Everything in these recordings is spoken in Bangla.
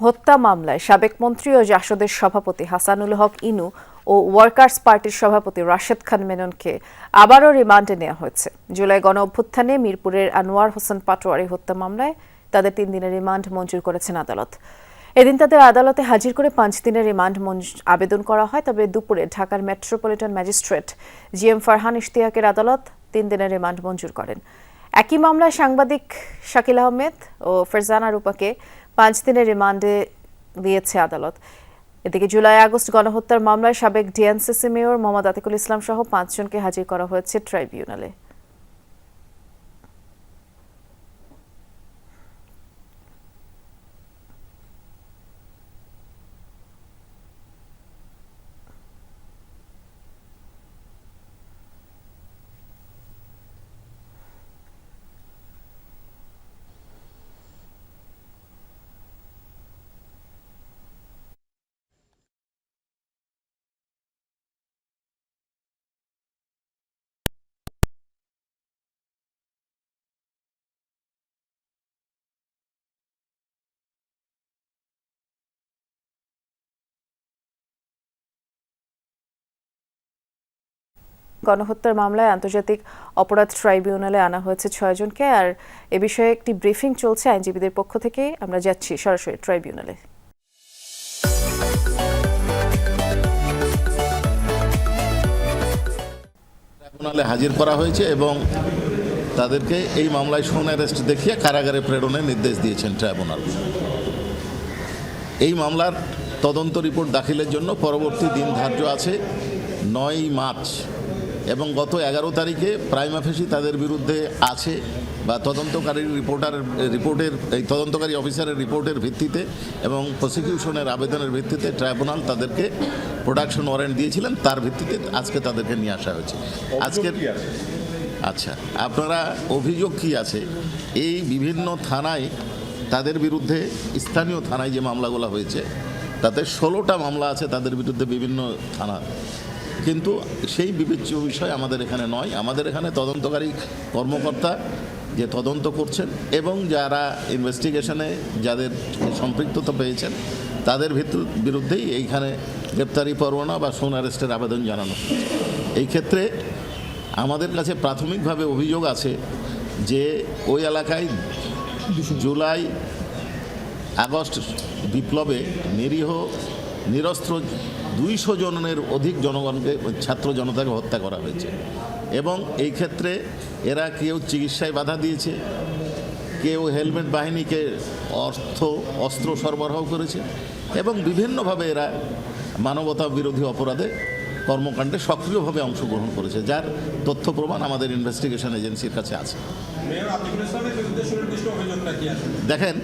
হত্যা মামলায় সাবেক মন্ত্রী ও জাসদের সভাপতি হাসানুল হক ইনু ও ওয়ার্কার্স পার্টির সভাপতি রাশেদ খান মেননকে আবারও রিমান্ডে নেওয়া হয়েছে। জুলাই গণ অভ্যুত্থানে মিরপুরের আনোয়ার হোসেন পাটোয়ারি হত্যা মামলায় তাদের তিন দিনের রিমান্ড মঞ্জুর করেছেন আদালত। এদিন তাদের আদালতে হাজির করে পাঁচ দিনের রিমান্ড আবেদন করা হয়। তবে দুপুরে ঢাকার metropolitan magistrate G M Farhan ইশতিয়াকের আদালত তিন দিনের রিমান্ড মঞ্জুর করেন। একই মামলায় সাংবাদিক শাকিল আহমেদ ও ফেরজানা রূপাকে পাঁচ দিনের রিমান্ডে দিয়েছে আদালত। এদিকে জুলাই আগস্ট গণহত্যার মামলায় সাবেক ডিএনসিসি মেয়র মোহাম্মদ আতিকুল ইসলাম সহ পাঁচজনকে হাজির করা হয়েছে ট্রাইব্যুনালে। গণহত্যার মামলায় আন্তর্জাতিক অপরাধ ট্রাইব্যুনালে আনা হয়েছে ছয়জনকে আর এ বিষয়ে একটি ব্রিফিং চলছে আইনজীবীদের পক্ষ থেকে। আমরা যাচ্ছি সরাসরি ট্রাইব্যুনালে। ট্রাইব্যুনালে হাজির করা হয়েছে এবং তাদেরকে এই মামলায় সোন অ্যারেস্ট দেখিয়ে কারাগারে প্রেরণের নির্দেশ দিয়েছেন ট্রাইব্যুনাল। এই মামলার তদন্ত রিপোর্ট দাখিলের জন্য পরবর্তী দিন ধার্য আছে নয় মার্চ এবং গত এগারো তারিখে প্রাইম অফিসি তাদের বিরুদ্ধে আছে বা তদন্তকারী রিপোর্টার রিপোর্টের এই তদন্তকারী অফিসারের রিপোর্টের ভিত্তিতে এবং প্রসিকিউশনের আবেদনের ভিত্তিতে ট্রাইব্যুনাল তাদেরকে প্রোডাকশন ওয়ারেন্ট দিয়েছিলেন। তার ভিত্তিতে আজকে তাদেরকে নিয়ে আসা হয়েছে। আজকের আচ্ছা আপনারা অভিযোগ কি আছে? এই বিভিন্ন থানায় তাদের বিরুদ্ধে স্থানীয় থানায় যে মামলাগুলো হয়েছে তাতে ষোলোটা মামলা আছে তাদের বিরুদ্ধে বিভিন্ন থানা। কিন্তু সেই বিবেচ্য বিষয় আমাদের এখানে নয়। আমাদের এখানে তদন্তকারী কর্মকর্তা যে তদন্ত করছেন এবং যারা ইনভেস্টিগেশনে যাদের সম্পৃক্ততা পেয়েছেন, তাদের ভিতর- বিরুদ্ধেই এইখানে গ্রেপ্তারি পরোয়ানা বা সোন অ্যারেস্টের আবেদন জানানো এই ক্ষেত্রে আমাদের কাছে প্রাথমিকভাবে অভিযোগ আছে যে ওই এলাকায় জুলাই আগস্ট বিপ্লবে নিরীহ, নিরস্ত্র দুইশো জনের অধিক জনগণকে ছাত্র জনতাকে হত্যা করা হয়েছে। এবং এই ক্ষেত্রে এরা কেউ চিকিৎসায় বাধা দিয়েছে কেউ হেলমেট বাহিনীকে অর্থ অস্ত্র সরবরাহ করেছে এবং বিভিন্নভাবে এরা মানবতা বিরোধী অপরাধে কর্মকাণ্ডে সক্রিয়ভাবে অংশগ্রহণ করেছে যার তথ্য প্রমাণ আমাদের ইনভেস্টিগেশন এজেন্সির কাছে আছে। দেখেন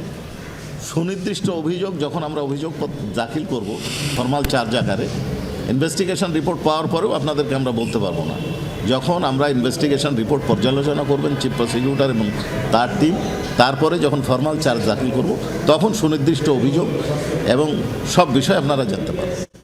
সুনির্দিষ্ট অভিযোগ যখন আমরা অভিযোগ দাখিল করব, ফর্মাল চার্জ আকারে ইনভেস্টিগেশন রিপোর্ট পাওয়ার পরেও আপনাদেরকে আমরা বলতে পারব না। যখন আমরা ইনভেস্টিগেশন রিপোর্ট পর্যালোচনা করবেন চিফ প্রসিকিউটর এবং তার টিম তারপরে যখন ফর্মাল চার্জ দাখিল করব, তখন সুনির্দিষ্ট অভিযোগ এবং সব বিষয় আপনারা জানতে পারবেন।